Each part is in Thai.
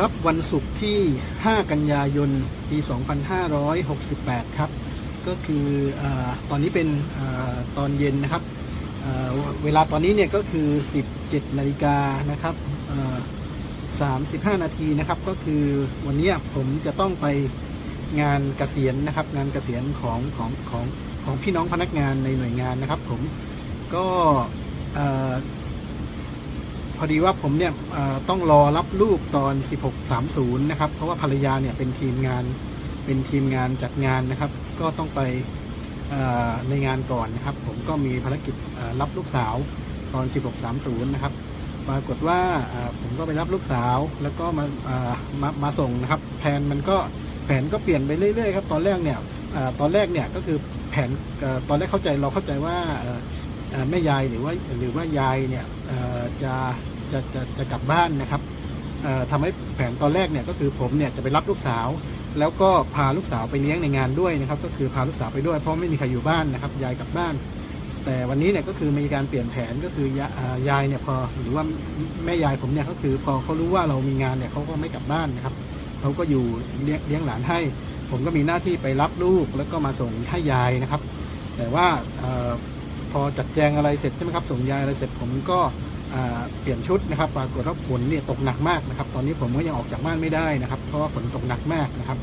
ครับวันศุกร์ที่ 5 กันยายน ปี 2568 ครับ ก็คืออตอนนี้เป็นอตอนเย็นนะครับเวลาตอนนี้เนี่ยก็คือ 17 นาฬิกานะครับ35 นาทีนะครับ ก็คือวันนี้ผมจะต้องไปงานเกษียณนะครับ งานเกษียณของของของของพี่น้องพนักงานในหน่วยงานนะครับ ผมก็ อ่าพอดีว่าผมเนี่ยต้องรอรับลูกตอน 16.30 นะครับ เพราะว่าภรรยาเนี่ยเป็นทีมงานเป็นทีมงานจัดงานนะครับ ก็ต้องไปในงานก่อนนะครับ ผมก็มีภารกิจรับลูกสาวตอน 16.30 นะครับ ปรากฏว่าผมก็ไปรับลูกสาวแล้วก็มามามาส่งนะครับ แผนมันก็แผนก็เปลี่ยนไปเรื่อยๆครับ ตอนแรกเนี่ยอตอนแรกเนี่ยก็คือแผนอตอนแรกเข้าใจเราเข้าใจว่าแม่ยายหรือว่าหรือว่ายายเนี่ยจะ จะจะจะกลับบ้านนะครับเอ่อทำให้แผนตอนแรกเนี่ยก็คือผมเนี่ยจะไปรับลูกสาว แล้วก็พาลูกสาวไปเลี้ยงในงานด้วยนะครับ ก็คือพาลูกสาวไปด้วยเพราะไม่มีใครอยู่บ้านนะครับยายกลับบ้าน แต่วันนี้เนี่ยก็คือมีการเปลี่ยนแผนก็คือยายายเนี่ยพอหรือว่าแม่ยายผมเนี่ยก็คือพอเขารู้ว่าเรามีงานเนี่ยเขาก็ไม่กลับบ้านนะครับเขาก็อยู่เลี้ยงเลี้ยงหลานให้ ผมก็มีหน้าที่ไปรับลูกแล้วก็มาส่งให้ยายนะครับ แต่ว่าอพอจัดแจงอะไรเสร็จใช่ไหมครับส่งยายอะไรเสร็จผมก็ เปลี่ยนชุดนะครับปรากฏว่าฝนเนี่ยตกหนักมากนะครับ ตอนนี้ผมก็ยังออกจากบ้านไม่ได้นะครับ เพราะว่าฝนตกหนักมากนะครับ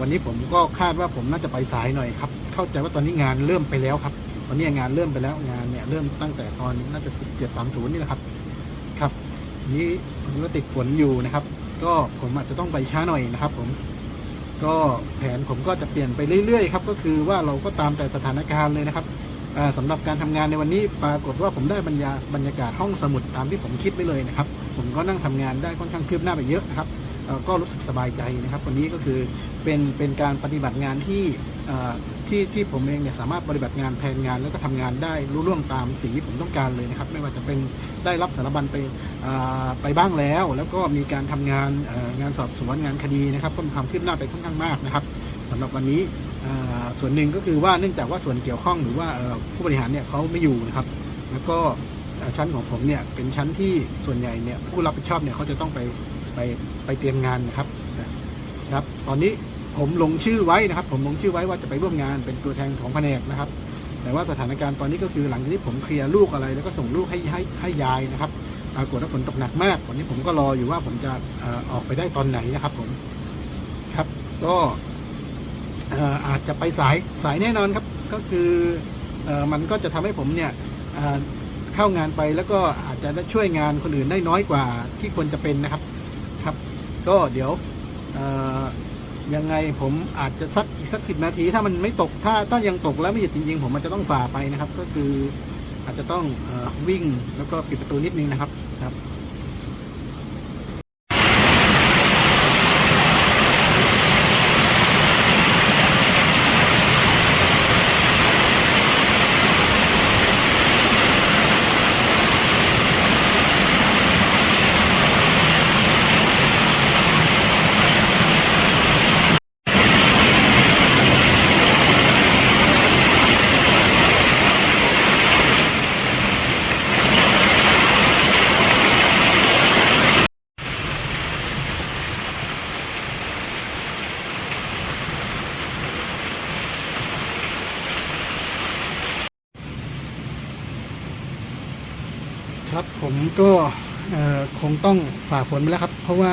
วันนี้ผมก็คาดว่าผมน่าจะไปสายหน่อยครับ เข้าใจว่าตอนนี้งานเริ่มไปแล้วครับตอนนี้งานเริ่มไปแล้วงานเนี่ยเริ่มตั้งแต่ตอนน่าจะสิบเจ็ดสามศูนย์นี่แหละครับครับนี้ผมก็ติดฝนอยู่นะครับ ก็ผมอาจจะต้องไปช้าหน่อยนะครับ ผมก็แผนผมก็จะเปลี่ยนไปเรื่อยๆครับก็คือว่าเราก็ตามแต่สถานการณ์เลยนะครับ สำหรับการทำงานในวันนี้ปรากฏว่าผมได้บรรยาบรรยากาศห้องสมุดตามที่ผมคิดไว้เลยนะครับ ผมก็นั่งทำงานได้ค่อนข้างคืบหน้าไปเยอะนะครับก็รู้สึกสบายใจนะครับ วันนี้ก็คือเป็นเป็นการปฏิบัติงานที่ที่ที่ผมเองเนี่ยสามารถปฏิบัติงานแผนงาน แล้วก็ทำงานได้รู้ล่วงตามสิ่งที่ผมต้องการเลยนะครับ ไม่ว่าจะเป็นได้รับสารบัญไปไปบ้างแล้ว แล้วก็มีการทำงานงานสอบสวนงานคดีนะครับก็มีความคืบหน้าไปค่อนข้างมากนะครับสำหรับวันนี้ ส่วนหนึ่งก็คือว่าเนื่องจากว่าส่วนเกี่ยวข้องหรือว่าผู้บริหารเนี่ยเขาไม่อยู่นะครับ แล้วก็ชั้นของผมเนี่ยเป็นชั้นที่ส่วนใหญ่เนี่ยผู้รับผิดชอบเนี่ยเขาจะต้องไปไปไปเตรียมงานนะครับนะครับ ตอนนี้ผมลงชื่อไว้นะครับ ผมลงชื่อไว้ว่าจะไปร่วมงานเป็นตัวแทนของแผนกนะครับ แต่ว่าสถานการณ์ตอนนี้ก็คือหลังจากที่ผมเคลียร์ลูกอะไร แล้วก็ส่งลูกให้ให้ให้ยายนะครับปรากฏว่าฝนตกหนักมากวันนี้ผมก็รออยู่ว่าผมจะออกไปได้ตอนไหนนะครับผมครับก็ อาจจะไปสายสายแน่นอนครับก็คืออมันก็จะทำให้ผมเนี่ยเข้างานไปแล้วก็อาจจะช่วยงานคนอื่นได้น้อยกว่าที่ควรจะเป็นนะครับครับ ก็เดี๋ยวยังไงผมอาจจะสักอีกสักสิบนาที ถ้ามันไม่ตกถ้าถ้ายังตกแล้วไม่หยุดจริงๆ ผมมันจะต้องฝ่าไปนะครับ ก็คืออาจจะต้องอวิ่งแล้วก็ปิดประตูนิดนึงนะครับครับผม ก็คงต้องฝ่าฝนไปแล้วครับ เพราะว่า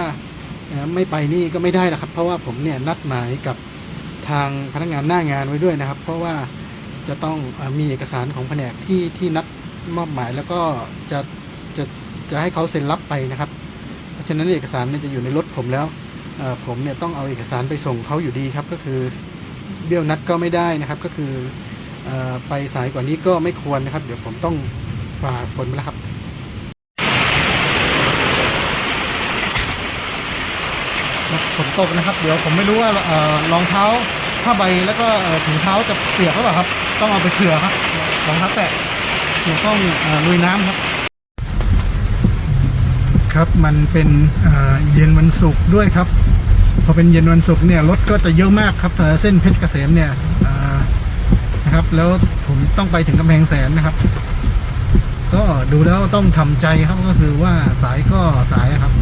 ไม่ไปนี่ก็ไม่ได้แล้วครับ เพราะว่าผมเนี่ยนัดหมายกับทางพนักงานหน้างานไว้ด้วยนะครับ เพราะว่าจะต้องอมีเอกสารของแผนกที่ที่นัดมอบหมายแล้วก็จะจะจะให้เขาเซ็นรับไปนะครับ เพราะฉะนั้นเอกสารเนี่ยจะอยู่ในรถผมแล้วผมเนี่ยต้องเอาเอกสารไปส่งเขาอยู่ดีครับ ก็คือเบี้ยวนัดก็ไม่ได้นะครับ ก็คืออไปสายกว่านี้ก็ไม่ควรนะครับ เดี๋ยวผมต้องฝ่าฝนไปแล้วครับ ฝนตกนะครับ เดี๋ยวผมไม่รู้ว่าเอ่อรองเท้าผ้าใบแล้วก็ถุงเท้าจะเปียกหรือเปล่าครับ ต้องเอาไปเผื่อครับรองเท้าแตะเดี๋ยวต้องอลุยน้ำครับ ครับมันเป็นเย็นวันศุกร์ด้วยครับ พอเป็นเย็นวันศุกร์เนี่ยรถก็จะเยอะมากครับเส้นเพชรเกษมเนี่ยนะครับแล้วผมต้องไปถึงกำแพงแสนนะครับ ก็ดูแล้วต้องทำใจครับก็คือว่าสายก็สายครับ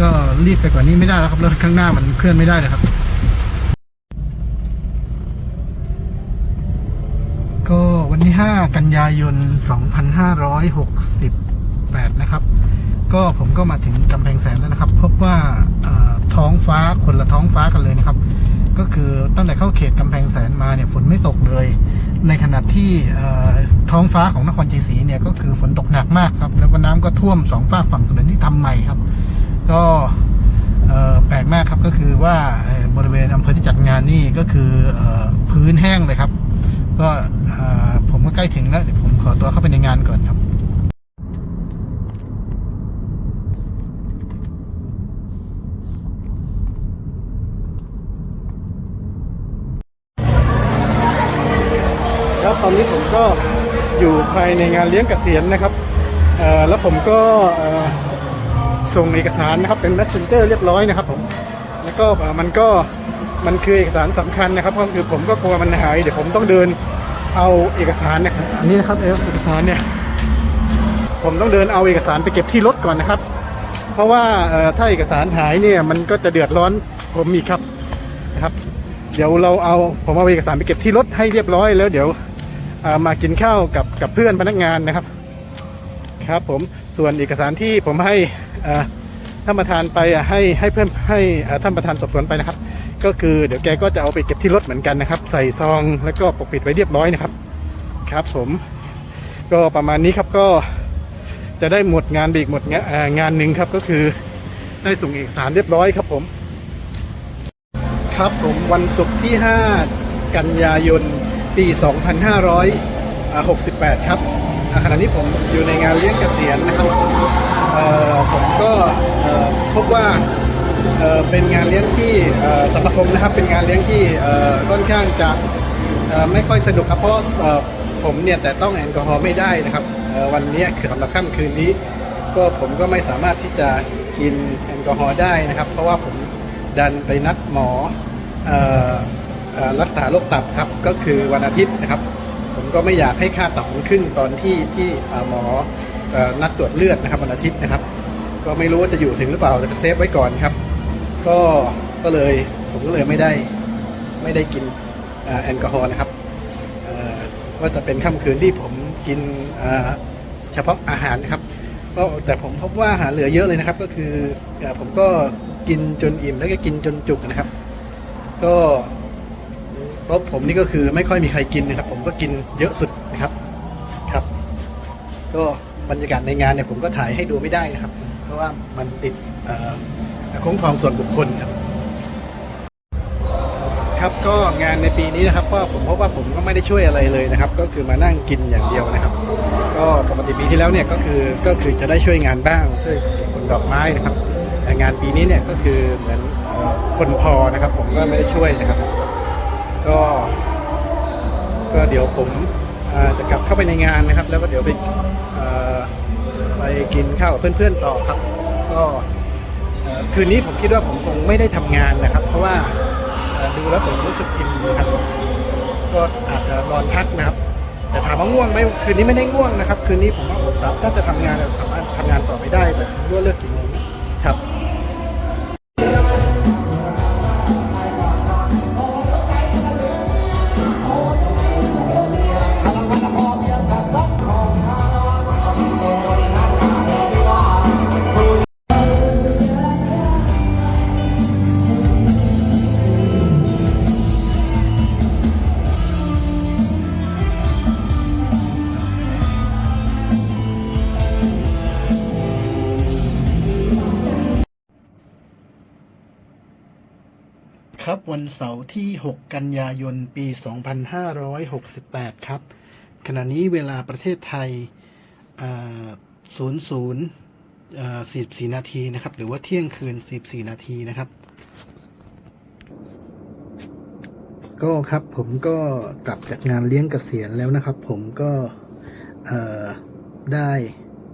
ก็รีบไปกว่านี้ไม่ได้แล้วครับรถข้างหน้ามันเคลื่อนไม่ได้เลยครับ ก็วันที่5กันยายน 2568 นะครับ ก็ผมก็มาถึงกำแพงแสนแล้วนะครับ พบว่าท้องฟ้าคนละท้องฟ้ากันเลยนะครับ ก็คือตั้งแต่เข้าเขตกำแพงแสนมาเนี่ยฝนไม่ตกเลย ในขณะที่ท้องฟ้าของนครชัยศรีเนี่ยก็คือฝนตกหนักมากครับ แล้วก็น้ำก็ท่วมสองฝากฝั่งถนนที่ทำใหม่ครับ ก็แปลกมากครับก็คือว่าบริเวณอำเภอที่จัดงานนี่ก็คืออพื้นแห้งเลยครับ ก็ผมก็ใกล้ถึงแล้วเดี๋ยวผมขอตัวเข้าไปในงานก่อนครับครับตอนนี้ผมก็อยู่ภายในงานเลี้ยงเกษียณนะครับแล้วผมก็ ส่งเอกสารนะครับเป็น messenger เรียบร้อยนะครับผมแล้วก็มันก็มันคือเอกสารสำคัญนะครับก็คือผมก็กลัวมันหาย เดี๋ยวผมต้องเดินเอาเอกสารนะครับอันนี้นะครับเอกสารเนี่ยผมต้องเดินเอาเอกสารไปเก็บที่รถก่อนนะครับ เพราะว่าถ้าเอกสารหายเนี่ยมันก็จะเดือดร้อนผมอีกครับนะครับ เดี๋ยวเราเอาผมเอาเอกสารไปเก็บที่รถให้เรียบร้อยแล้วเดี๋ยวมากินข้าวกับกับเพื่อนพนักงานนะครับ ครับผมส่วนเอกสารที่ผมให้ท่านประธานไปให้ให้เพื่อนให้ท่านประธานสอบสวนไปนะครับ ก็คือเดี๋ยวแกก็จะเอาไปเก็บที่รถเหมือนกันนะครับ ใส่ซองแล้วก็ปกปิดไว้เรียบร้อยนะครับครับ ผมก็ประมาณนี้ครับก็จะได้หมดงานอีกหมดงานงานหนึ่งครับก็คือได้ส่งเอกสารเรียบร้อยครับผม ครับผมวันศุกร์ที่ 5 กันยายนปี 2568 ครับ ขณะนี้ผมอยู่ในงานเลี้ยงเกษียณนะครับผมก็พบว่าเป็นงานเลี้ยงที่สำหรับผมนะครับเป็นงานเลี้ยงที่เอ่อค่อนข้างจะไม่ค่อยสนุกครับเพราะผมเนี่ยแต่ต้องแอลกอฮอล์ไม่ได้นะครับวันนี้คือสำหรับค่ำคืนนี้ ก็ผมก็ไม่สามารถที่จะกินแอลกอฮอล์ได้นะครับ เพราะว่าผมดันไปนัดหมอรักษาโรคตับครับก็คือวันอาทิตย์นะครับ ก็ไม่อยากให้ค่าตับมันขึ้นตอนที่ที่หมออนัดตรวจเลือดนะครับวันอาทิตย์นะครับ ก็ไม่รู้ว่าจะอยู่ถึงหรือเปล่าแต่ก็เซฟไว้ก่อนครับ ก็ก็เลยผมก็เลยไม่ได้ไม่ได้กินอแอลกอฮอล์นะครับเอ่อก็จะเป็นค่ำคืนที่ผมกินเฉพาะอาหารนะครับก็แต่ผมพบว่าอาหารเหลือเยอะเลยนะครับ ก็คืออผมก็กินจนอิ่มแล้วก็กินจนจุกนะครับ ก็ โต๊ะผมนี่ก็คือไม่ค่อยมีใครกินนะครับ ผมก็กินเยอะสุดนะครับครับ ก็บรรยากาศในงานเนี่ยผมก็ถ่ายให้ดูไม่ได้นะครับ เพราะว่ามันติดอคุ้มครองส่วนบุคคลครับ ครับก็งานในปีนี้นะครับก็ผมพบว่าผมก็ไม่ได้ช่วยอะไรเลยนะครับ ก็คือมานั่งกินอย่างเดียวนะครับ ก็ปกติปีที่แล้วเนี่ยก็คือก็คือจะได้ช่วยงานบ้างช่วยขนดอกไม้นะครับแต่งานปีนี้เนี่ยก็คือเหมือนคนพอนะครับ ผมก็ไม่ได้ช่วยนะครับ ก็ ก็เดี๋ยวผมจะกลับเข้าไปในงานนะครับ แล้วก็เดี๋ยวไปไปกินข้าวกับเพื่อนๆต่อครับ ก็คืนนี้ผมคิดว่าผมคงไม่ได้ทำงานนะครับ เพราะว่าดูแล้วผมรู้สึกอิ่มนะครับก็อาจจะนอนพักนะครับ แต่ถามว่าง่วงไหมคืนนี้ไม่ได้ง่วงนะครับ คืนนี้ผมว่าผมสามารถถ้าจะทำงานสามารถทำงานต่อไปได้แต่ไม่รู้ว่าเลิกกี่โมง เสาร์ที่ 6 กันยายน ปี 2568 ครับ ขณะนี้เวลาประเทศไทย 00 44 นาทีนะครับ หรือว่าเที่ยงคืน 44 นาทีนะครับ ก็ครับผมก็กลับจากงานเลี้ยงเกษียณแล้วนะครับ ผมก็ได้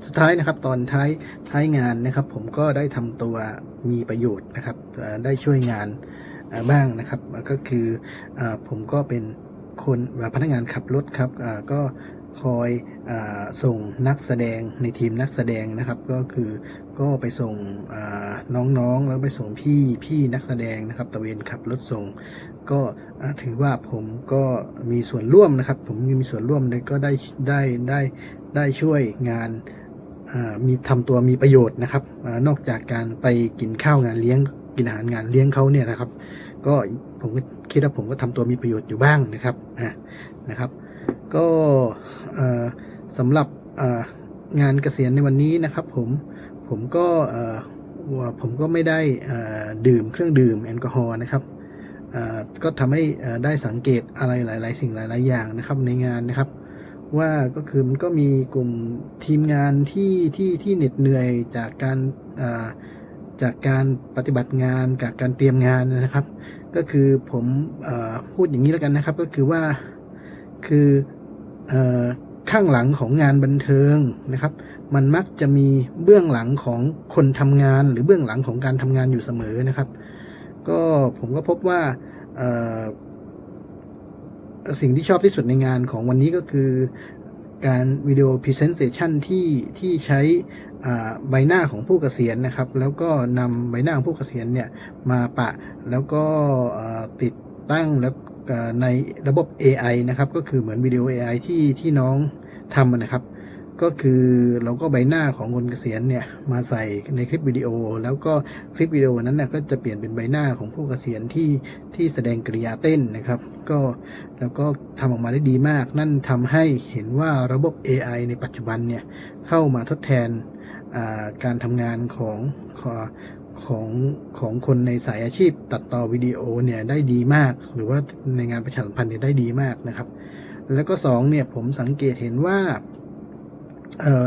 สุดท้ายนะครับตอนท้ายท้ายงานนะครับ ผมก็ได้ทำตัวมีประโยชน์นะครับได้ช่วยงาน บ้างนะครับ ก็คืออผมก็เป็นคนพนักงานขับรถครับก็คอยอส่งนักแสดงในทีมนักแสดงนะครับ ก็คือก็ไปส่งน้องๆ แล้วไปส่งพี่พี่นักแสดงนะครับตะเวนขับรถส่ง ก็ถือว่าผมก็มีส่วนร่วมนะครับ ผมมีส่วนร่วมเลยก็ได้ได้ได้ได้ช่วยงานมีทำตัวมีประโยชน์นะครับอนอกจากการไปกินข้าวงานเลี้ยง กินอาหารงานเลี้ยงเขาเนี่ยนะครับ ก็ผมก็คิดว่าผมก็ทำตัวมีประโยชน์อยู่บ้างนะครับอะนะครับ ก็เอ่อสำหรับงานเกษียณในวันนี้นะครับ ผมผมก็ผมก็ไม่ได้ดื่มเครื่องดื่มแอลกอฮอล์นะครับก็ทำให้ได้สังเกตอะไรหลาย ๆ สิ่งหลาย ๆ อย่างนะครับในงานนะครับ ว่าก็คือมันก็มีกลุ่มทีมงานที่ที่ที่เหน็ดเหนื่อยจากการอ จากการปฏิบัติงานจากการเตรียมงานนะครับ ก็คือผมอพูดอย่างนี้แล้วกันนะครับ ก็คือว่าคืออข้างหลังของงานบันเทิงนะครับ มันมักจะมีเบื้องหลังของคนทำงานหรือเบื้องหลังของการทำงานอยู่เสมอนะครับ ก็ผมก็พบว่าสิ่งที่ชอบที่สุดในงานของวันนี้ก็คือ การวิดีโอพรีเซนเซชันที่ที่ใช้ใบหน้าของผู้เกษียณนะครับ แล้วก็นำใบหน้าของผู้เกษียณเนี่ยมาปะแล้วก็ติดตั้งแล้วในระบบ AI นะครับ ก็คือเหมือนวิดีโอ AI ที่ที่น้องทำนะครับ ก็คือเราก็ใบหน้าของคนเกษียณเนี่ยมาใส่ในคลิปวิดีโอ แล้วก็คลิปวิดีโอนั้นนะก็จะเปลี่ยนเป็นใบหน้าของผู้เกษียณที่ที่แสดงกริยาเต้นนะครับ ก็แล้วก็ทำออกมาได้ดีมาก นั่นทำให้เห็นว่าระบบ AI ในปัจจุบันเนี่ยเข้ามาทดแทนการทำงานของของของของคนในสายอาชีพตัดต่อวิดีโอเนี่ยได้ดีมาก หรือว่าในงานประชาสัมพันธ์เนี่ยได้ดีมากนะครับ แล้วก็สองเนี่ยผมสังเกตเห็นว่า เอ่อ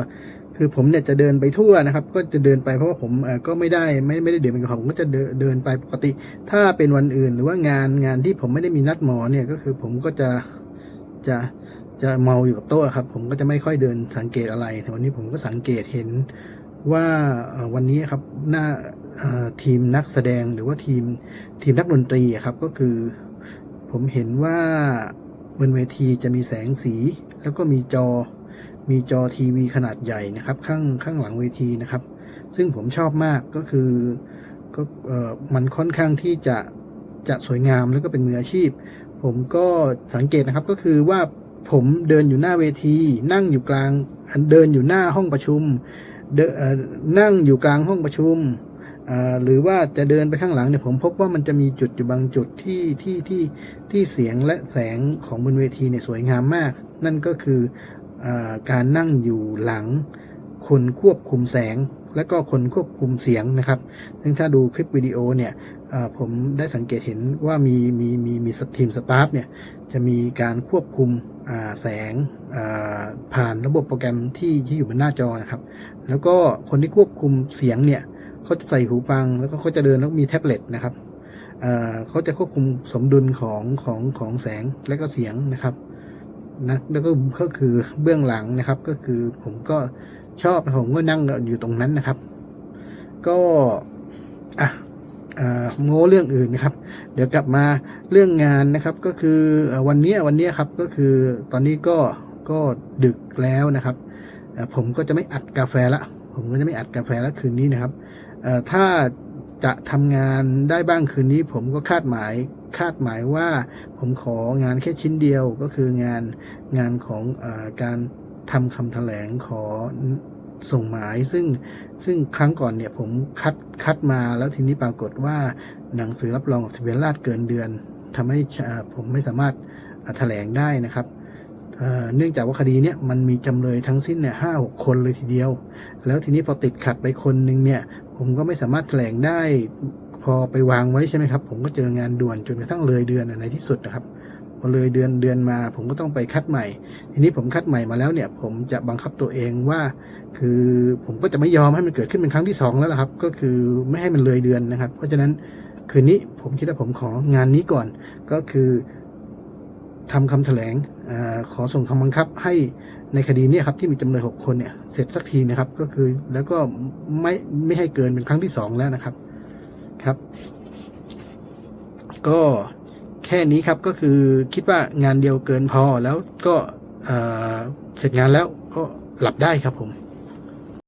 คือผมเนี่ยจะเดินไปทั่วนะครับ ก็จะเดินไปเพราะว่าผมเอ่อก็ไม่ได้ไม่ไม่ได้เดื่มแอลกอฮอล์ผมก็จะเดินเดินไปปกติ ถ้าเป็นวันอื่น หรือว่างานงานที่ผมไม่ได้มีนัดหมอเนี่ยก็คือผมก็จะจะจะเมาอยู่กับโต๊ะครับ ผมก็จะไม่ค่อยเดินสังเกตอะไรแต่วันนี้ผมก็สังเกตเห็นว่าวันนี้ครับหน้าทีมนักแสดงหรือว่าทีมทีมนักดนตรีครับก็คือ ผมเห็นว่าบนเวทีจะมีแสงสีแล้วก็มีจอ มีจอทีวีขนาดใหญ่นะครับข้างข้างหลังเวทีนะครับ ซึ่งผมชอบมากก็คือก็เออมันค่อนข้างที่จะจะสวยงามแล้วก็เป็นมืออาชีพ ผมก็สังเกตนะครับก็คือว่าผมเดินอยู่หน้าเวที นั่งอยู่กลางเดินอยู่หน้าห้องประชุมเดนเอ่อนั่งอยู่กลางห้องประชุมหรือว่าจะเดินไปข้างหลังเนี่ยผมพบว่ามันจะมีจุดอยู่บางจุดที่ที่ที่ที่เสียงและแสงของบนเวทีเนี่ยสวยงามมาก นั่นก็คือ การนั่งอยู่หลังคนควบคุมแสง และก็คนควบคุมเสียงนะครับ ซึ่งถ้าดูคลิปวิดีโอเนี่ยผมได้สังเกตเห็นว่ามีมีมีมีทีมสตาฟเนี่ยจะมีการควบคุมแสงผ่านระบบโปรแกรมที่ที่อยู่บนหน้าจอนะครับ แล้วก็คนที่ควบคุมเสียงเนี่ยเขาจะใส่หูฟังแล้วก็เขาจะเดินแล้วมีแท็บเล็ตนะครับเขาจะควบคุมสมดุลของของของแสงและก็เสียงนะครับ นะแล้วก็ก็คือเบื้องหลังนะครับ ก็คือผมก็ชอบผมก็นั่งอยู่ตรงนั้นนะครับ ก็อะโง่เรื่องอื่นนะครับ เดี๋ยวกลับมาเรื่องงานนะครับก็คืออวันนี้วันนี้ครับก็คือตอนนี้ก็ก็ดึกแล้วนะครับ ผมก็จะไม่อัดกาแฟละ ผมก็จะไม่อัดกาแฟละคืนนี้นะครับถ้าจะทำงานได้บ้างคืนนี้ ผมก็คาดหมาย คาดหมายว่าผมของานแค่ชิ้นเดียวก็คืองานงานของอการทำคำแถลงขอส่งหมายซึ่งซึ่งครั้งก่อนเนี่ยผมคัดคัดมาแล้วทีนี้ปรากฏว่าหนังสือรับรองกับทะเบียนราษเกินเดือนทำให้ผมไม่สามารถแถลงได้นะครับเอ่อเนื่องจากว่าคดีเนี่ยมันมีจำเลยทั้งสิ้นเนี่ยห้าหกคนเลยทีเดียว แล้วทีนี้พอติดขัดไปคนหนึ่งเนี่ย ผมก็ไม่สามารถแถลงได้ พอไปวางไว้ใช่ไหมครับ ผมก็เจองานด่วนจนกระทั่งเลยเดือนในที่สุดนะครับพอเลยเดือนเดือนมา ผมก็ต้องไปคัดใหม่ ทีนี้ผมคัดใหม่มาแล้วเนี่ย ผมจะบังคับตัวเองว่า คือผมก็จะไม่ยอมให้มันเกิดขึ้นเป็นครั้งที่สองแล้วล่ะครับ ก็คือไม่ให้มันเลยเดือนนะครับ เพราะฉะนั้นคืนนี้ผมคิดว่าผมของานนี้ก่อน ก็คือทำคำแถลงอขอส่งคำบังคับให้ในคดีนี้ครับที่มีจำเลยหกคนเนี่ยเสร็จสักทีนะครับ ก็คือแล้วก็ไม่ไม่ให้เกินเป็นครั้งที่สองแล้วนะครับ ครับ ก็แค่นี้ครับก็คือคิดว่างานเดียวเกินพอแล้วก็เสร็จงานแล้วก็หลับได้ครับผม